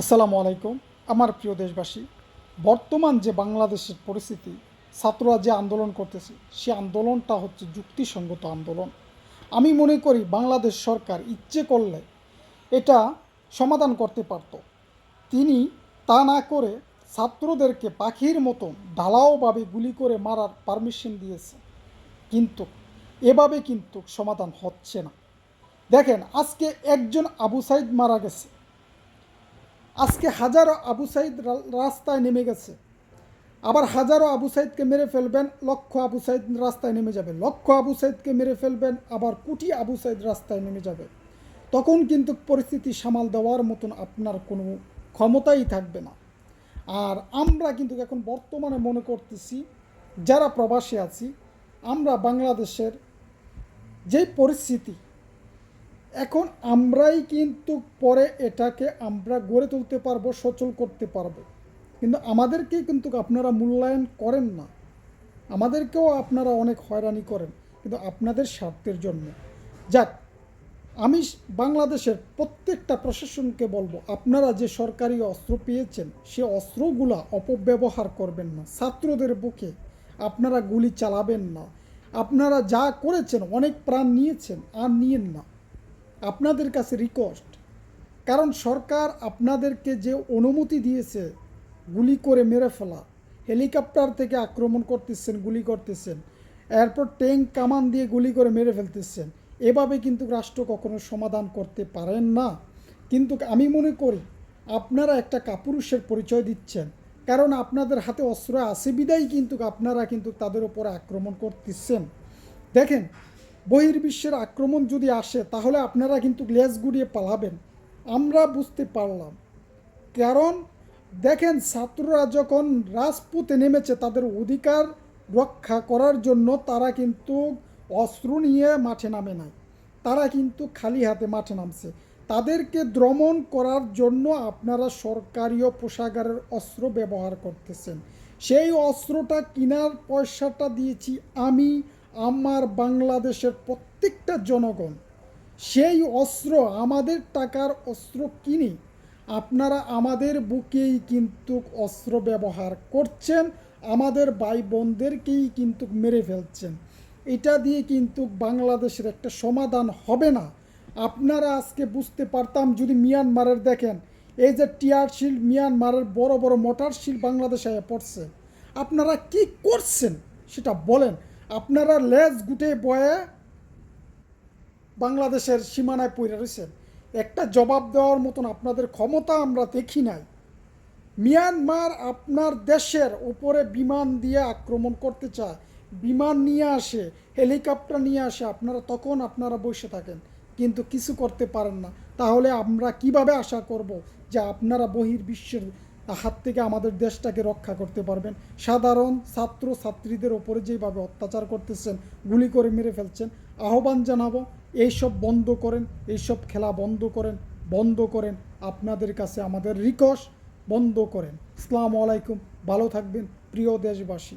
আসসালামু আলাইকুম, আমার প্রিয় দেশবাসী। বর্তমান যে বাংলাদেশের পরিস্থিতি, ছাত্ররা যে আন্দোলন করতেছে, সে আন্দোলনটা হচ্ছে যুক্তিসঙ্গত আন্দোলন। আমি মনে করি বাংলাদেশ সরকার ইচ্ছে করলে এটা সমাধান করতে পারত। তিনি তা না করে ছাত্রদেরকে পাখির মতন ঢালাওভাবে গুলি করে মারার পারমিশন দিয়েছে। কিন্তু এভাবে কিন্তু সমাধান হচ্ছে না। দেখেন, আজকে একজন আবু সাইদ মারা গেছে। আজকে হাজারো আবু সাইদ রাস্তায় নেমে গেছে। আবার হাজারো আবু সাইদকে মেরে ফেলবেন, লক্ষ আবু সাইদ রাস্তায় নেমে যাবে। লক্ষ আবু সাইদকে মেরে ফেলবেন, আবার কোটি আবু সাইদ রাস্তায় নেমে যাবে। তখন কিন্তু পরিস্থিতি সামাল দেওয়ার মতন আপনার কোনো ক্ষমতাই থাকবে না। আর আমরা কিন্তু এখন বর্তমানে মনে করতেছি, যারা প্রবাসী আছি, আমরা বাংলাদেশের যে পরিস্থিতি এখন আমরাই কিন্তু পরে এটাকে আমরা গড়ে তুলতে পারব, সচল করতে পারব। কিন্তু আমাদেরকেই কিন্তু আপনারা মূল্যায়ন করেন না। আমাদেরকেও আপনারা অনেক হয়রানি করেন, কিন্তু আপনাদের স্বার্থের জন্য। যাক, আমি বাংলাদেশের প্রত্যেকটা প্রশাসনকে বলব, আপনারা যে সরকারি অস্ত্র পেয়েছেন, সে অস্ত্রগুলা অপব্যবহার করবেন না। ছাত্রদের বুকে আপনারা গুলি চালাবেন না। আপনারা যা করেছেন, অনেক প্রাণ নিয়েছেন, আর নিয়েন না। আপনাদের কাছে রিকোয়েস্ট কারণ সরকার আপনাদেরকে যে অনুমতি দিয়েছে, গুলি করে মেরে ফেলা হেলিকপ্টার থেকে আক্রমণ করতেছেন, গুলি করতেছেন এরপর ট্যাঙ্ক কামান দিয়ে গুলি করে মেরে ফেলতেছেন, এভাবে কিন্তু রাষ্ট্র কখনো সমাধান করতে পারেন না। কিন্তু আমি মনে করি, আপনারা একটা কাপুরুষের পরিচয় দিচ্ছেন, কারণ আপনাদের হাতে অস্ত্র আছে, বিদায় কিন্তু আপনারা কিন্তু তাদের উপরে আক্রমণ করতেছেন। দেখেন বহির্বিশ্বের আক্রমণ যদি আসে, তাহলে আপনারা কিন্তু লেজ গুড়িয়ে পালাবেন। আমরা বুঝতে পারলাম। কারণ, দেখেন, ছাত্ররা যখন রাজপুতে নেমেছে, তাদের অধিকার রক্ষা করার জন্য তারা কিন্তু অস্ত্র নিয়ে মাঠে নামে নাই। তারা কিন্তু খালি হাতে মাঠে নামছে। তাদেরকে দ্রমণ করার জন্য আপনারা সরকারিও পোশাকারের অস্ত্র ব্যবহার করতেছেন। সেই অস্ত্রটা কেনার পয়সাটা দিয়েছি আমি আমার বাংলাদেশের প্রত্যেকটা জনগণ, সেই অস্ত্র আমাদের টাকার অস্ত্র কিনি। আপনারা আমাদের বুকেই কিন্তু অস্ত্র ব্যবহার করছেন, আমাদের ভাই বোনদেরকেই কিন্তু মেরে ফেলছেন। এটা দিয়ে কিন্তু বাংলাদেশের একটা সমাধান হবে না। আপনারা আজকে বুঝতে পারতাম যদি মিয়ানমারের দেখেন, এই যে টিয়ার শিল্ড মিয়ানমারের বড় বড় মোটার শিল্ড বাংলাদেশে পড়ছে। আপনারা কি করছেন সেটা বলেন। আপনারা লেজ গুটে বয়ে বাংলাদেশের সীমানায় পড়ে রয়েছেন একটা জবাব দেওয়ার মতন আপনাদের ক্ষমতা আমরা দেখি নাই। মিয়ানমার আপনার দেশের উপরে বিমান দিয়ে আক্রমণ করতে চায়। বিমান নিয়ে আসে, হেলিকপ্টার নিয়ে আসে, আপনারা তখন আপনারা বসে থাকেন, কিন্তু কিছু করতে পারেন না। তাহলে আমরা কীভাবে আশা করব যে আপনারা বহির্বিশ্বের হাত থেকে আমাদের দেশটাকে রক্ষা করতে পারবেন। সাধারণ ছাত্র, ছাত্রীদের ওপরে যেভাবে অত্যাচার করতেছেন, গুলি করে মেরে ফেলছেন, আহ্বান জানাব, এইসব বন্ধ করেন, এইসব খেলা বন্ধ করেন বন্ধ করেন, আপনাদের কাছে আমাদের রিকশ বন্ধ করেন। আসসালামু আলাইকুম, ভালো থাকবেন, প্রিয় দেশবাসী।